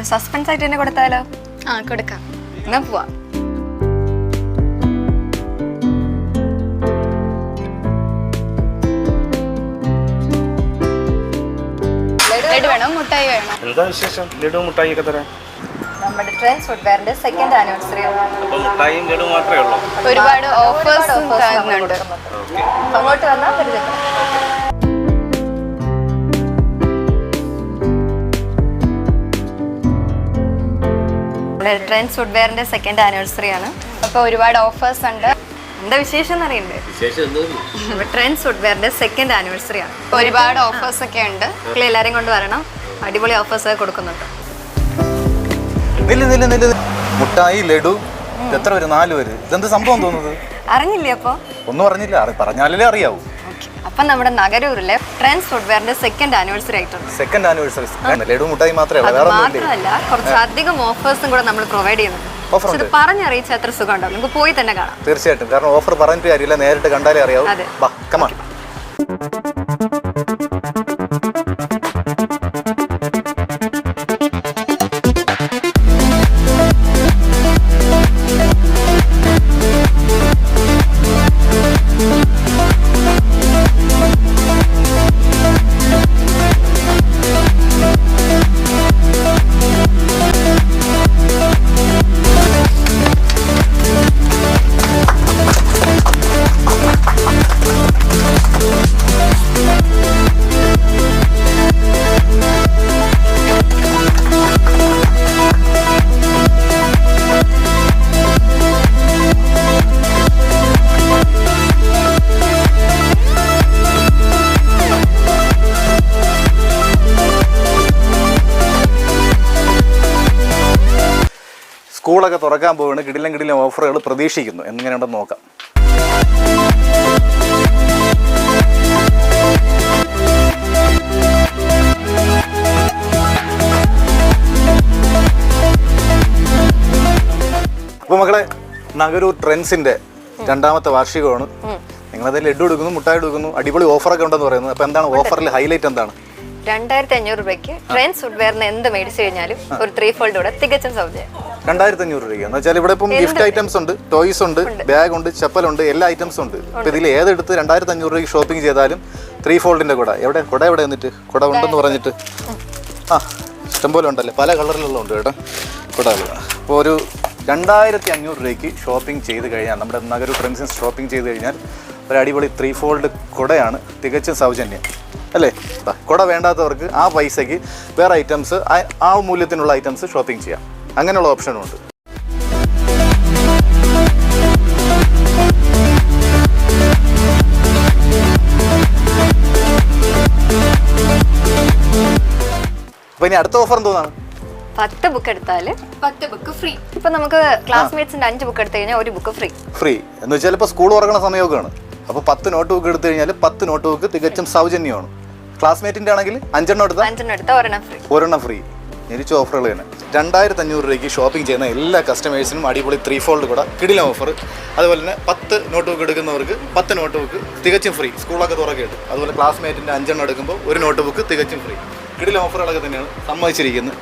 ഒരു സസ്പെൻസ് ആയിട്ട് തന്നെ കൊടുത്താലോ? ആ കൊടുക്കാം. എന്നാ പോവാ. ലഡു വേണോ? മുട്ടായി വേണോ? എന്താ വിശേഷം? ലഡു മുട്ടായി ഒക്കെ തരാം. നമ്മുടെ സെക്കൻഡ് ആനിവേഴ്സറി ലഡു മാത്രമേ ഉള്ളൂ. ഒരുപാട് ഓഫേഴ്സ് അങ്ങോട്ട് വന്നാൽ പരിചയപ്പെടാം ട്രെൻഡ്സ് ഫുഡ്വെയറിന്റെ സെക്കൻഡ് ആനിവേഴ്സറി ആണ്. അപ്പൊ ഒരുപാട് ഓഫേഴ്സ് ഉണ്ട്. എന്താ വിശേഷം എന്നറിയണ്ടേ ട്രെൻഡ്സ് ഫുഡ്വെയറിന്റെ സെക്കൻഡ് ആനിവേഴ്സറി ആണ്. ഒരുപാട് ഓഫേഴ്സ് ഒക്കെ ഉണ്ട്. എല്ലാരെയും എല്ലാവരെയും കൊണ്ട് വരണം. അടിപൊളി ഓഫേഴ്സ് ഒക്കെ കൊടുക്കുന്നുണ്ട്. മുട്ടായി ലഡു എത്ര പേര്? നാല് പേര്. ഇതെന്ത് സംഭവം തോന്നുന്നത്? അറിഞ്ഞില്ലേ അപ്പൊ? ഒന്നും അറിഞ്ഞില്ല. പറഞ്ഞാലേ അറിയാവൂ. അപ്പം നമ്മുടെ നഗരൂരിലെ ട്രെൻഡ്സ് ഫുഡ്വെയറിന്റെ സെക്കൻഡ് ആനിവേഴ്സറി ആയിട്ടുണ്ട്. സെക്കൻഡ് ആനിവേഴ്സറി ലഡു മുട്ടായി മാത്രമേ അത് മാത്രമല്ല കുറച്ച് അധികം ഓഫേഴ്സും കൂടെ നമ്മൾ പ്രൊവൈഡ് ചെയ്യുന്നുണ്ട്. ഇത് പറഞ്ഞറിയിച്ച അത്ര സുഖം ഉണ്ടാവും നമുക്ക് പോയി തന്നെ കാണാം. തീർച്ചയായിട്ടും. കാരണം ഓഫർ പറഞ്ഞിട്ട് കാര്യമില്ല. നേരിട്ട് കണ്ടാലേ അറിയാവൂ. കമാ സ്കൂളൊക്കെ തുറക്കാൻ പോവുകയാണ്. കിടിലം കിടിലം ഓഫറുകൾ പ്രതീക്ഷിക്കുന്നു. എന്നിങ്ങനെയുണ്ടെന്ന് നോക്കാം. അപ്പോൾ മക്കളെ നഗരൂർ ട്രെൻഡ്സിന്റെ രണ്ടാമത്തെ വാർഷികമാണ്. നിങ്ങളതിൽ ലഡു എടുക്കുന്നു മുട്ടായി എടുക്കുന്നു അടിപൊളി ഓഫറൊക്കെ ഉണ്ടെന്ന് പറയുന്നത്. അപ്പോൾ എന്താണ്? ഓഫറിൽ ഹൈലൈറ്റ് എന്താണ്? രണ്ടായിരത്തി അഞ്ഞൂറ് രൂപയ്ക്ക് ട്രെൻഡ്സ് ഫുഡ്വെയറിന് എന്ത് മേടിച്ചു കഴിഞ്ഞാലും ഒരു ത്രീ ഫോൾഡ് കൂടെ തികച്ചും സൗജന്യം. രണ്ടായിരത്തി അഞ്ഞൂറ് രൂപ എന്ന് വെച്ചാൽ ഇവിടെ ഇപ്പം ഗിഫ്റ്റ് ഐറ്റംസ് ഉണ്ട് ടോയ്സ് ഉണ്ട് ബാഗ് ഉണ്ട് ചപ്പലുണ്ട് എല്ലാ ഐറ്റംസും ഉണ്ട്. ഇപ്പം ഇതിൽ ഏതെടുത്ത് രണ്ടായിരത്തി അഞ്ഞൂറ് രൂപയ്ക്ക് ഷോപ്പിംഗ് ചെയ്താലും ത്രീ ഫോൾഡിന്റെ കുട. എവിടെ? കുട എവിടെ എന്നിട്ട്? കുട ഉണ്ടെന്ന് പറഞ്ഞിട്ട്. ആ ഇഷ്ടംപോലെ ഉണ്ടല്ലേ? പല കളറിലുള്ള ഉണ്ട് കേട്ടോ കുടകൾ. അപ്പോൾ ഒരു രണ്ടായിരത്തി അഞ്ഞൂറ് രൂപയ്ക്ക് ഷോപ്പിംഗ് ചെയ്ത് കഴിഞ്ഞാൽ നമ്മുടെ നഗര ഫ്രണ്ട്സിന് ഷോപ്പിംഗ് ചെയ്ത് കഴിഞ്ഞാൽ ഒരു അടിപൊളി ത്രീ ഫോൾഡ് കുടയാണ്. തികച്ചും സൗജന്യം. അല്ലേ? കുട വേണ്ടാത്തവർക്ക് ആ പൈസയ്ക്ക് വേറെ ഐറ്റംസ് ആ മൂല്യത്തിനുള്ള ഐറ്റംസ് ഷോപ്പിംഗ് ചെയ്യാം. അങ്ങനെയുള്ള ഓപ്ഷനും ഉണ്ട്. അപ്പൊ ഇനി അടുത്ത ഓഫർ എന്തോന്നാണ്? പത്ത് ബുക്ക് എടുത്താൽ പത്ത് ബുക്ക് ഫ്രീ ഇപ്പൊ നമുക്ക് ക്ലാസ്മേറ്റ്സിന്റെ അഞ്ച് ബുക്ക് എടുത്തു കഴിഞ്ഞാൽ ഒരു ബുക്ക് ഫ്രീ ഫ്രീ എന്ന് വെച്ചാൽ ഇപ്പൊ സ്കൂൾ തുറക്കുന്ന സമയമൊക്കെയാണ്. അപ്പോൾ പത്ത് നോട്ട് ബുക്ക് എടുത്തു കഴിഞ്ഞാൽ പത്ത് നോട്ട് ബുക്ക് തികച്ചും സൗജന്യമാണ്. ക്ലാസ്മേറ്റിന്റെ ആണെങ്കിൽ അഞ്ചെണ്ണം എടുത്താൽ അഞ്ചെണ്ണം എടുത്താൽ ഒരെണ്ണം ഫ്രീ ഒരെണ്ണം ഫ്രീ തിരിച്ച ഓഫറുകൾ തന്നെ. രണ്ടായിരത്തി അഞ്ഞൂറ് രൂപയ്ക്ക് ഷോപ്പിംഗ് ചെയ്യുന്ന എല്ലാ കസ്റ്റമേഴ്സിനും അടിപൊളി ത്രീ ഫോൾഡ് കൂടെ കിടിലം ഓഫർ അതുപോലെ തന്നെ പത്ത് നോട്ട് ബുക്ക് എടുക്കുന്നവർക്ക് പത്ത് നോട്ട് ബുക്ക് തികച്ചും ഫ്രീ സ്കൂളൊക്കെ തുറക്കുകയുണ്ട് അതുപോലെ ക്ലാസ്മേറ്റിന്റെ അഞ്ചെണ്ണം എടുക്കുമ്പോൾ ഒരു നോട്ട് ബുക്ക് തികച്ചും ഫ്രീ കിടിലം ഓഫറുകളൊക്കെ തന്നെയാണ് സമ്മതിച്ചിരിക്കുന്നത്.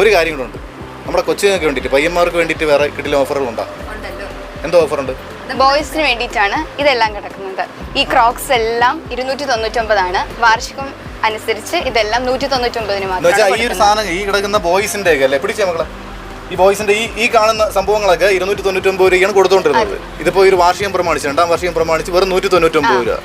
ഒരു കാര്യം കൂടെ ഉണ്ട്. നമ്മുടെ കൊച്ചുങ്ങൾക്ക് വേണ്ടിയിട്ട് പയ്യന്മാർക്ക് വേണ്ടിയിട്ട് വേറെ കിടിലം ഓഫറുകളുണ്ടോ ഉണ്ടല്ലോ. എന്തോ ഓഫറുണ്ട് ബോയ്സിന് വേണ്ടിയിട്ടാണ് ഇതെല്ലാം കിടക്കുന്നത്. ഈ ക്രോക്സ് എല്ലാം ഇരുന്നൂറ്റി തൊണ്ണൂറ്റൊമ്പതാണ് വാർഷികം അനുസരിച്ച് ഇതെല്ലാം നൂറ്റി തൊണ്ണൂറ്റൊമ്പതിന് എന്ന് ഈ ഒരു മാത്രം സാധനം ഈ കിടക്കുന്ന ബോയ്സിന്റെ ഒക്കെ അല്ലേ? പിടിച്ചേ മക്കളെ. ഈ ബോയ്സിന്റെ ഈ ഈ കാണുന്ന സംഭവങ്ങളൊക്കെ ഇരുന്നൂറ്റി തൊണ്ണൂറ്റി ഒമ്പത് രൂപയാണ് കൊടുത്തോണ്ടിരുന്നത് ഇതിപ്പോ ഒരു വാർഷികം പ്രമാണിച്ച് രണ്ടാം വർഷം പ്രമാണിച്ച് വെറും നൂറ്റി തൊണ്ണൂറ്റി ഒമ്പത് രൂപ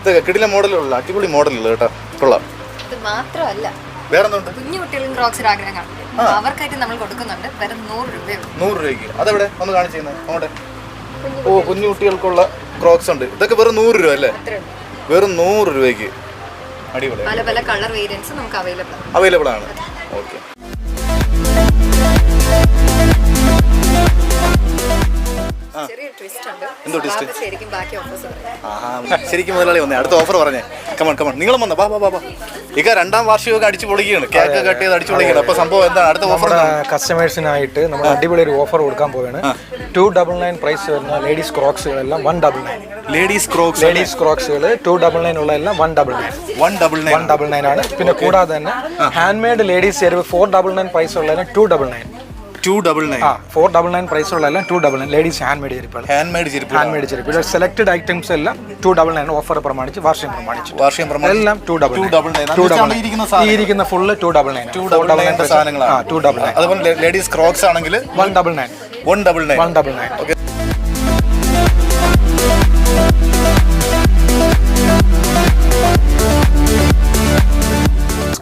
ഇതൊക്കെ കിടില മോഡലുള്ള അടിപൊളി മോഡലുള്ള കേട്ടോ. കൊള്ളാം. ഇത് മാത്രമല്ല വേറെന്തുണ്ട്? കുഞ്ഞു കുട്ടികളും ആഗ്രഹം കാണില്ലേ അവർക്കായിട്ട് നമ്മൾ കൊടുക്കുന്നുണ്ട് വെറും നൂറ് രൂപയുള്ളൂ നൂറ് രൂപയ്ക്ക്. അതെവിടെ? ഒന്ന് കാണിച്ചിരുന്നത് അങ്ങോട്ടെ. ഓ കുഞ്ഞു കുട്ടികൾക്കുള്ള ക്രോക്സ് ഉണ്ട്. ഇതൊക്കെ വെറും നൂറ് രൂപ അല്ലേ? വെറും നൂറ് രൂപയ്ക്ക്. അടിപൊളി പല പല കളർ വേരിയൻസ് നമുക്ക് അവൈലബിൾ അവൈലബിൾ ആണ്. ഓക്കെ. ട്വിസ്റ്റ് എന്തോ? ബാക്കി ശരിക്കും മുതലാളി വന്നേ. അടുത്ത ഓഫർ പറഞ്ഞേ. കമൺ കമൺ നിങ്ങളും വന്നോ? ബാ ബാ ബാ ബാ ഇക രണ്ടാം വാർഷികമൊക്കെ അടിച്ചു പൊളിക്കുകയാണ്. കേക്ക് കട്ട് ചെയ്ത് അടിച്ചു പൊളിക്കുകയാണ്. അപ്പൊ സംഭവം എന്താണ്? അടുത്ത ഓഫർ കസ്റ്റമേഴ്സിനായിട്ട് നമ്മൾ അടിപൊളി ഒരു ഓഫർ കൊടുക്കാൻ പോവുകയാണ്. ടു ഡബിൾ നയൻ പ്രൈസ് വരുന്ന ladies ക്രോക്സുകളെല്ലാം one double nine ladies crocs ladies ക്രോക്സുകൾ two double nine ഉള്ള എല്ലാം one double nine one double nine one double nine ആണ്. പിന്നെ കൂടാതെ തന്നെ ഹാൻഡ് മെയ്ഡ് ലേഡീസ് ചെരുവ് ഫോർ ഡബിൾ നയൻ പ്രൈസ് ഉള്ളതിന് two double nine two double nine ആ four double nine price ഉള്ള two double nine ladies hand made ചെരുപ്പുകൾ hand made ചെരുപ്പ് ഹാൻഡ് മെയ്ഡ് ചെരുപ്പ് സെലക്ടഡ് ഐറ്റംസ് എല്ലാം ടു ഡബിൾ നയൻ ഓഫർ പ്രമാണിച്ച് വാർഷികം പ്രമാണിച്ച്. വാർഷികം പ്രമാണിച്ച്. എല്ലാം two double two double nine two double ഈ ഇരിക്കുന്ന full two double nine two double nine സാധനങ്ങളാണ്. ടു ഡബിൾ നയൻ അതുപോലെ ലേഡീസ് ക്രോക്സ് ആണെങ്കിൽ one double nine one double nine one double nine okay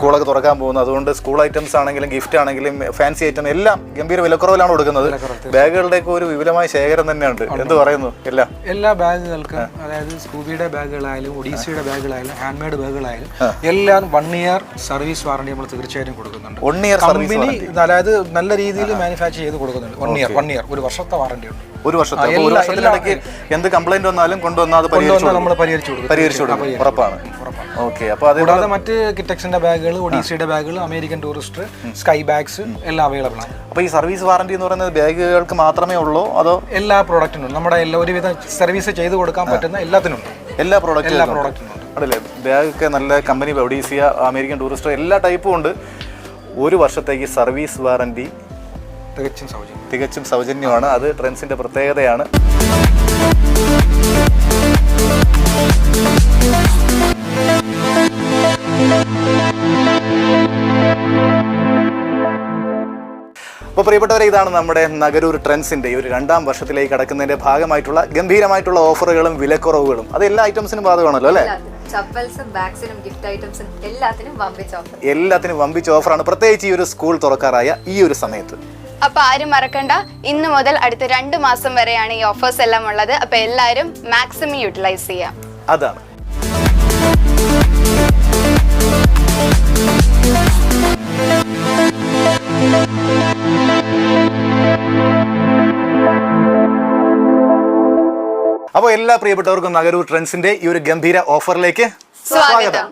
സ്കൂളൊക്കെ തുറക്കാൻ പോകുന്നത്. അതുകൊണ്ട് സ്കൂൾ ഐറ്റംസ് ആണെങ്കിലും ഗിഫ്റ്റ് ആണെങ്കിലും ഫാൻസി ഐറ്റം എല്ലാം ഗംഭീര വിലക്കുറവിലാണ് കൊടുക്കുന്നത്. ബാഗുകളുടെയൊക്കെ ഒരു വിപുലമായ ശേഖരം തന്നെയുണ്ട്. എന്ത് പറയുന്നു? എല്ലാം എല്ലാ ബാഗുകൾക്കും അതായത് സ്കൂബിയുടെ ബാഗുകളായാലും ഒഡീസിയുടെ ബാഗുകളായാലും ഹാൻഡ് മെയ്ഡ് ബാഗുകളായാലും എല്ലാം വൺ ഇയർ സർവീസ് വാറണ്ടി നമ്മൾ തീർച്ചയായും കൊടുക്കുന്നുണ്ട്. വൺ ഇയർ കമ്പനി അതായത് നല്ല രീതിയിൽ മാനുഫാക്ചർ ചെയ്ത് കൊടുക്കുന്നുണ്ട്. വൺ ഇയർ വൺ ഇയർ ഒരു വർഷത്തെ വാറണ്ടി ഉണ്ട്. ഒരു വർഷത്തെ. ഒരു വർഷത്തിനിടയ്ക്ക് എന്ത് കംപ്ലൈന്റ് വന്നാലും കൊണ്ടുവന്നാൽ അത് പരിഹരിച്ചു നമ്മൾ പരിഹരിച്ചു കൊടുക്കും. പരിഹരിച്ചു കൊടുക്കും. ഉറപ്പാണ്. ഓക്കെ അപ്പോൾ കൂടാതെ മറ്റ് കിറ്റക്സിന്റെ ബാഗുകൾ ഒഡീസിയുടെ ബാഗുകൾ അമേരിക്കൻ ടൂറിസ്റ്റ് സ്കൈ ബാഗ്സ് എല്ലാം അവൈലബിൾ ആണ്. അപ്പോൾ ഈ സർവീസ് വാറണ്ടി എന്ന് പറയുന്നത് ബാഗുകൾക്ക് മാത്രമേ ഉള്ളൂ അതോ? എല്ലാ പ്രോഡക്റ്റിനും നമ്മുടെ എല്ലാ ഒരുവിധം സർവീസ് ചെയ്ത് കൊടുക്കാൻ പറ്റുന്ന എല്ലാത്തിനും എല്ലാ പ്രോഡക്റ്റും എല്ലാ പ്രോഡക്റ്റിനും അതല്ലേ ബാഗൊക്കെ നല്ല കമ്പനി ഒഡീസിയ അമേരിക്കൻ ടൂറിസ്റ്റ് എല്ലാ ടൈപ്പും ഉണ്ട്. ഒരു വർഷത്തേക്ക് സർവീസ് വാറണ്ടി തികച്ചും സൗജന്യം. തികച്ചും സൗജന്യമാണ്. അത് ട്രെൻസിന്റെ പ്രത്യേകതയാണ്. അപ്പോൾ പ്രിയപ്പെട്ടവരെ ഇതാണ് നമ്മുടെ നഗരൂർ ട്രെൻഡ്സിന്റെ ഈ ഒരു രണ്ടാം വർഷത്തിലേക്ക് കടക്കുന്നതിന്റെ ഭാഗമായിട്ടുള്ള ഗംഭീരമായിട്ടുള്ള ഓഫറുകളും വിലക്കുറവുകളും. അത് എല്ലാ ഐറ്റംസിനും ബാധകമാണല്ലോ അല്ലേ? ചപ്പൽസും ബാഗ്സിനും ഗിഫ്റ്റ് ഐറ്റംസും എല്ലാത്തിനും വമ്പിച്ച ഓഫർ. എല്ലാത്തിനും വമ്പിച്ച ഓഫറാണ്. പ്രത്യേകിച്ച് ഈ ഒരു സ്കൂൾ തുറക്കാറായ ഈ ഒരു സമയത്ത്. അപ്പൊ ആരും മറക്കണ്ട. ഇന്ന് മുതൽ അടുത്ത രണ്ട് മാസം വരെയാണ് ഈ ഓഫേഴ്സ് എല്ലാം ഉള്ളത്. അപ്പൊ എല്ലാവരും മാക്സിമം യൂട്ടിലൈസ് ചെയ്യാം. അതാണ്. എല്ലാ പ്രിയപ്പെട്ടവർക്കും നഗരൂർ ട്രെൻഡ്സിന്റെ ഈ ഒരു ഗംഭീര ഓഫറിലേക്ക് സ്വാഗതം.